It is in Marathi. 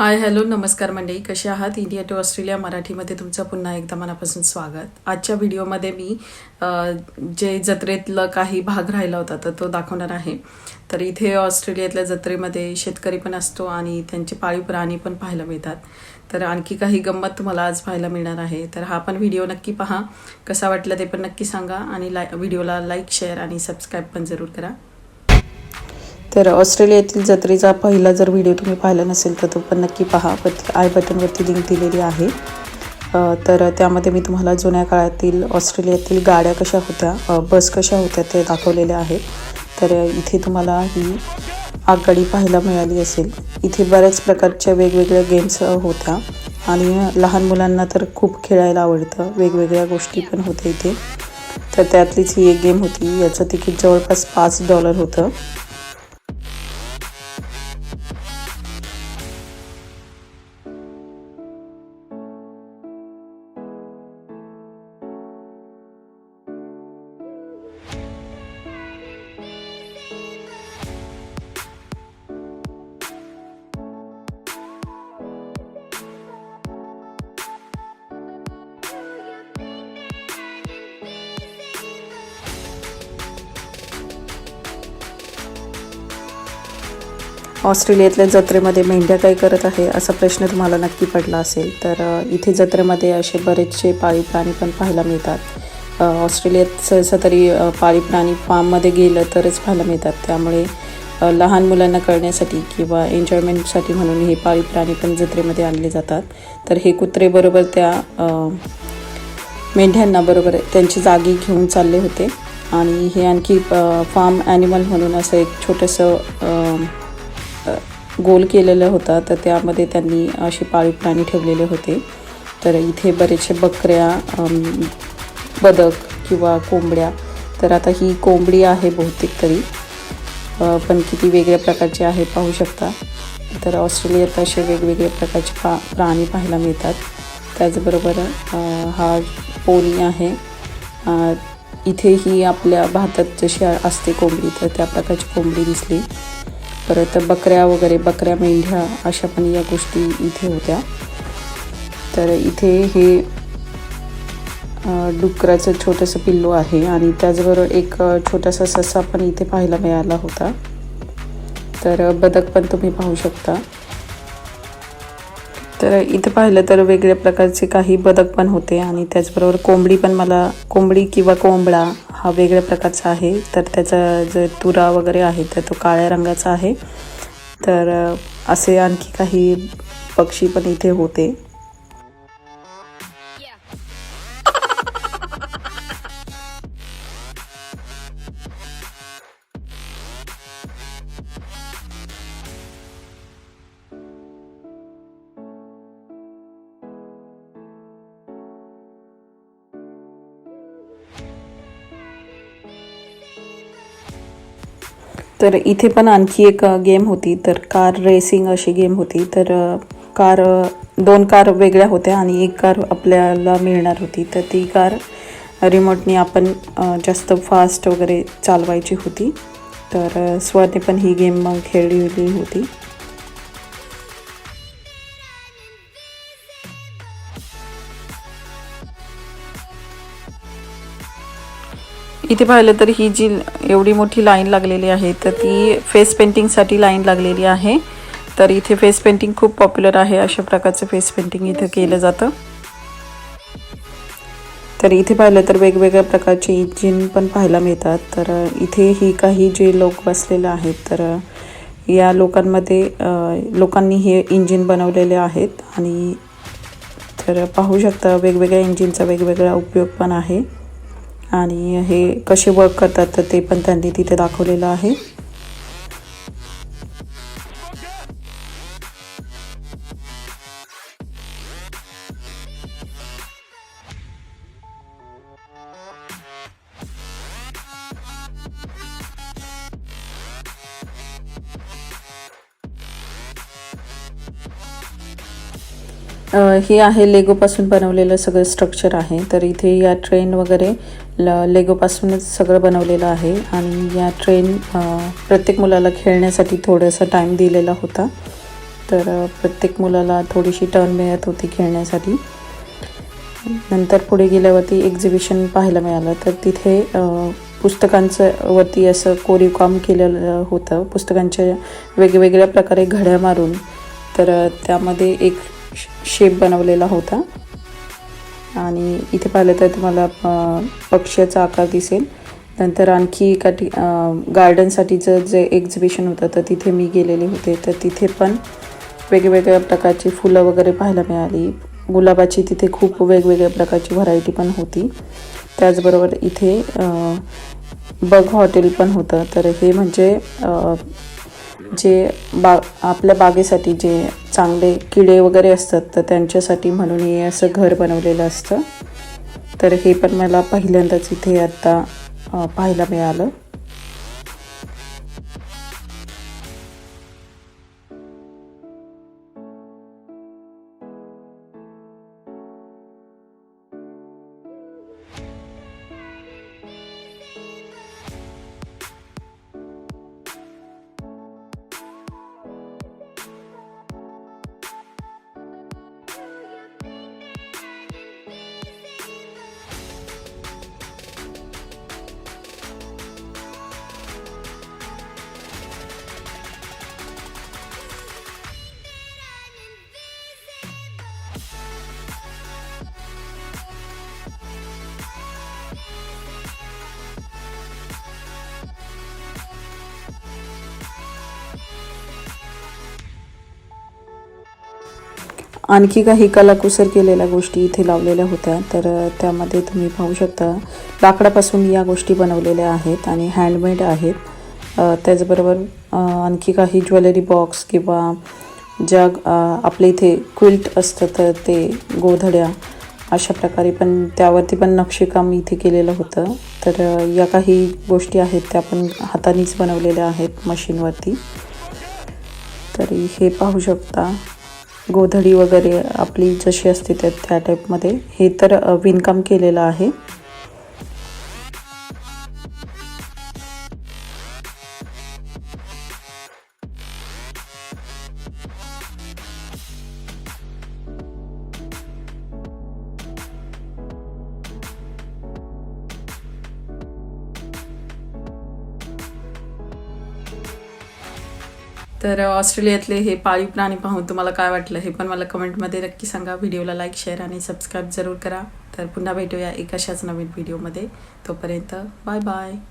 हाय हॅलो नमस्कार मंडळी. कसे आहात? इंडिया टू ऑस्ट्रेलिया मराठीमध्ये तुमचं पुन्हा एकदा मनापासून स्वागत. आजच्या व्हिडिओमध्ये मी जे जत्रेतलं काही भाग राहिला होता तर तो दाखवणार आहे. तर इथे ऑस्ट्रेलियातल्या जत्रेमध्ये शेतकरी पण असतो आणि त्यांचे पाळीव प्राणी पण पाहायला मिळतात. तर आणखी काही गंमत तुम्हाला आज पाहायला मिळणार आहे. तर हा पण व्हिडिओ नक्की पहा. कसा वाटला ते पण नक्की सांगा आणि लाय व्हिडिओला लाईक शेअर आणि सबस्क्राईब पण जरूर करा. तर ऑस्ट्रेलियातील जत्रेचा पहिला जर व्हिडिओ तुम्ही पाहिला नसेल तर तो पण नक्की पहा. बट आय बटनवरती लिंक दिलेली आहे. तर त्यामध्ये मी तुम्हाला जुन्या काळातील ऑस्ट्रेलियातील गाड्या कशा होत्या बस कशा होत्या ते दाखवलेले आहेत तर इथे तुम्हाला ही आगगाडी पाहायला मिळाली असेल. इथे बऱ्याच प्रकारच्या वेगवेगळ्या गेम्स होत्या आणि लहान मुलांना तर खूप खेळायला आवडतं. वेगवेगळ्या गोष्टी पण होत्या इथे. तर त्यातलीच ही एक गेम होती. याचं तिकीट जवळपास पाच डॉलर होतं. ऑस्ट्रेलियातल्या जत्रेमध्ये मेंढ्या काय करत आहे असा प्रश्न तुम्हाला नक्की पडला असेल तर इथे जत्रेमध्ये असे बरेचसे पाळीव प्राणी पण पाहायला मिळतात. ऑस्ट्रेलियात सहसा तरी पाळीव प्राणी फार्ममध्ये गेलं तरच पाहायला मिळतात. त्यामुळे लहान मुलांना कळण्यासाठी किंवा एन्जॉयमेंटसाठी म्हणून हे पाळीव प्राणी पण जत्रेमध्ये आणले जातात. तर हे कुत्रेबरोबर त्या मेंढ्यांना बरोबर त्यांची जागी घेऊन चालले होते. आणि हे आणखी फार्म ॲनिमल म्हणून असं एक छोटंसं गोल केलेला होता. तर त्यामध्ये त्यांनी असे पाळीव प्राणी ठेवलेले होते. तर इथे बरेचसे बकऱ्या बदक किंवा कोंबड्या. तर आता ही कोंबडी आहे बहुतेक तरी. पण किती वेगळ्या प्रकारचे आहे पाहू शकता. तर ऑस्ट्रेलियात असे वेगवेगळे प्रकारचे पा प्राणी पाहायला मिळतात. त्याचबरोबर हा पोनी आहे. इथेही इथे ही आपल्या भारतात जशी असते कोंबडी तर त्या प्रकारची कोंबडी दिसली. परत बकऱ्या वगैरे बकऱ्या मेंढ्या अशा पण या गोष्टी इथे होत्या. तर इथे हे डुकराचं छोटंसं पिल्लू आहे आणि त्याचबरोबर एक छोटासा ससा पण इथे पाहायला मिळाला होता. तर बदक पण तुम्ही पाहू शकता. तर इथे पाहिलं तर वेगळ्या प्रकारचे काही बदक पण होते आणि त्याचबरोबर कोंबडी पण मला कोंबडी किंवा कोंबडा हा वेगळ्या प्रकारचा आहे. तर त्याचा जे तुरा वगैरे आहे तर तो काळ्या रंगाचा आहे. तर असे आणखी काही पक्षी पण इथे होते. तर इथे पण आणखी एक गेम होती. तर कार रेसिंग अशी गेम होती. तर कार दोन कार वेगळ्या होत्या आणि एक कार आपल्याला मिळणार होती. तर ती कार रिमोटनी आपण जास्त फास्ट वगैरे चालवायची होती. तर स्वाने पण ही गेम मग होती. इथे पाहिलं तर ही जी एवढी मोठी लाईन लागलेली आहे तर ती फेस पेंटिंगसाठी लाईन लागलेली आहे. तर इथे फेस पेंटिंग खूप पॉप्युलर आहे अशा प्रकारचं फेस पेंटिंग इथं केलं जातं. तर इथे पाहिलं तर वेगवेगळ्या प्रकारचे इंजिन पण पाहायला मिळतात. तर इथे ही काही जे लोक बसलेले आहेत तर या लोकांमध्ये लोकांनी हे इंजिन बनवलेले आहेत. आणि तर पाहू शकता वेगवेगळ्या इंजिनचा वेगवेगळा उपयोग पण आहे. आणि हे कसे वर्क करतात तर ते पण त्यांनी तिथे दाखवलेलं आहे. हे आहे लेगोपासून बनवलेलं सगळं स्ट्रक्चर आहे. तर इथे या ट्रेन वगैरे ल लेगोपासूनच सगळं बनवलेलं आहे. आणि या ट्रेन प्रत्येक मुलाला खेळण्यासाठी थोडासा टाईम दिलेला होता. तर प्रत्येक मुलाला थोडीशी टर्न मिळत होती खेळण्यासाठी. नंतर पुढे गेल्यावरती एक्झिबिशन पाहायला मिळालं. तर तिथे पुस्तकांचं वरती असं कोरीव काम केलेलं होतं. पुस्तकांच्या वेगवेगळ्या प्रकारे घड्या मारून. तर त्यामध्ये एक शेप बनवलेला होता. आणि इथे पाहिलं तर तुम्हाला पक्ष्याचा आकार दिसेल. नंतर आणखी एका ठि गार्डनसाठीचं जे एक्झिबिशन होतं तर तिथे मी गेलेले होते. तर तिथे पण वेगवेगळ्या प्रकारची फुलं वगैरे पाहायला मिळाली. गुलाबाची तिथे खूप वेगवेगळ्या प्रकारची व्हरायटी पण होती. त्याचबरोबर इथे बग हॉटेल पण होतं. तर हे म्हणजे जे बा आपल्या बागेसाठी जे चांगले किडे वगैरे असतात तर त्यांच्यासाठी म्हणून हे असं घर बनवलेलं असतं. तर हे पण मला पहिल्यांदाच इथे आत्ता पाहायला मिळालं. आणखी काही कलाकुसर केलेल्या गोष्टी इथे लावलेल्या होत्या. तर त्यामध्ये तुम्ही पाहू शकता लाकडापासून या गोष्टी बनवलेल्या आहेत आणि हँडमेड आहेत. त्याचबरोबर आणखी काही ज्वेलरी बॉक्स किंवा ज्या आपल्या इथे क्विल्ट असतं तर ते गोधड्या अशा प्रकारे पण त्यावरती पण नक्षीकाम इथे केलेलं होतं. तर या काही गोष्टी आहेत त्या पण हातानेच बनवलेल्या आहेत मशीनवरती. तरी हे पाहू शकता. गोधडी वगैरे आपली जशी असते त्या त्या टाईपमध्ये हे तर विणकाम केलेलं आहे. तर ऑस्ट्रेलियातले हे पाळीव प्राणी पाहून तुम्हाला काय वाटलं हे पण मला कमेंटमध्ये नक्की सांगा. व्हिडिओला लाईक शेअर आणि सबस्क्राईब जरूर करा. तर पुन्हा भेटूया एक अशाच नवीन व्हिडिओमध्ये. तोपर्यंत बाय बाय.